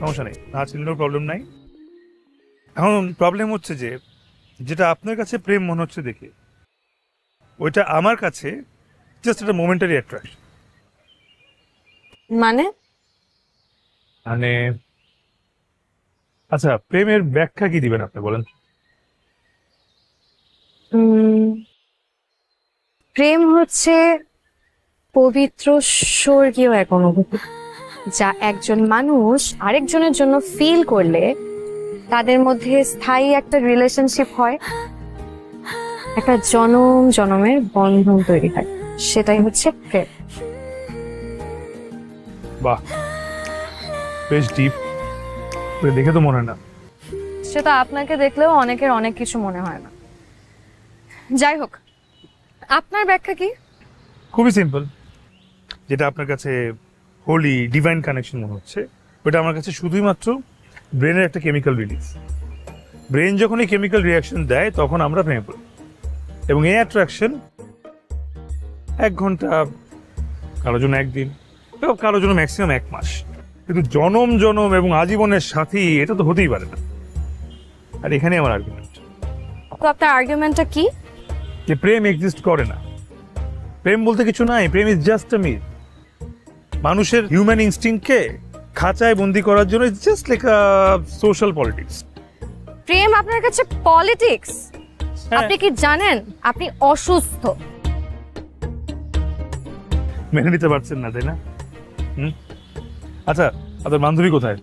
সমস্যা নেই না চিনলেও প্রবলেম নাই। এখন প্রবলেম হচ্ছে যে যেটা আপনার কাছে প্রেম মনে হচ্ছে দেখে ওইটা আমার কাছে জাস্ট একটা মোমেন্টারি অ্যাট্রাকশন মানে? মানে আচ্ছা প্রেমের ব্যাখ্যা কি দিবেন আপনি বলেন প্রেম হচ্ছে পবিত্র স্বর্গীয় এক অনুভূতি। যা একজন মানুষ আরেকজনের জন্য ফিল করলে তাদের মধ্যে স্থায়ী একটা রিলেশনশিপ হয়। একটা জনম জনমের বন্ধন তৈরি হয়। সেটাই হচ্ছে প্রেম। বাহ বেশ ডিপ দেখে তো মনে না। সেটা আপনাকে দেখলেও অনেকের অনেক কিছু মনে হয় না। যাই হোক আপনার ব্যাখ্যা কি? খুবই সিম্পল যেটা আপনার কাছে হোলি ডিভাইন কানেকশন মনে হচ্ছে ওটা আমার কাছে শুধুই মাত্র ব্রেনের একটা কেমিক্যাল রিলিজ ব্রেন যখন এই কেমিক্যাল রিয়াকশন দেয় তখন আমরা ভেঙে পড়ি। এবং এই অ্যাট্রাকশন এক ঘণ্টা কারোর জন্য একদিন এবং কারোর জন্য ম্যাক্সিমাম এক মাস। কিন্তু জনম জনম এবং আজীবনের সাথী এটা তো হতেই পারে না। আর এখানে আমার আর্গুমেন্ট তো আপনার আর্গুমেন্টটা কি? যে প্রেম এক্সিস্ট করে না। প্রেম বলতে কিছু নাই প্রেম ইজ জাস্ট আ মিথ মানুষের হিউম্যান ইনস্টিংকে খাঁচায় বন্দি করার জন্য জাস্ট লাইক সোশ্যাল পলিটিক্স প্রেম আপনার কাছে পলিটিক্স আপনি কি জানেন? আপনি অসুস্থ। মেনে নিতে পারছেন না তাই না? আচ্ছা আপনার বান্ধবী কোথায়?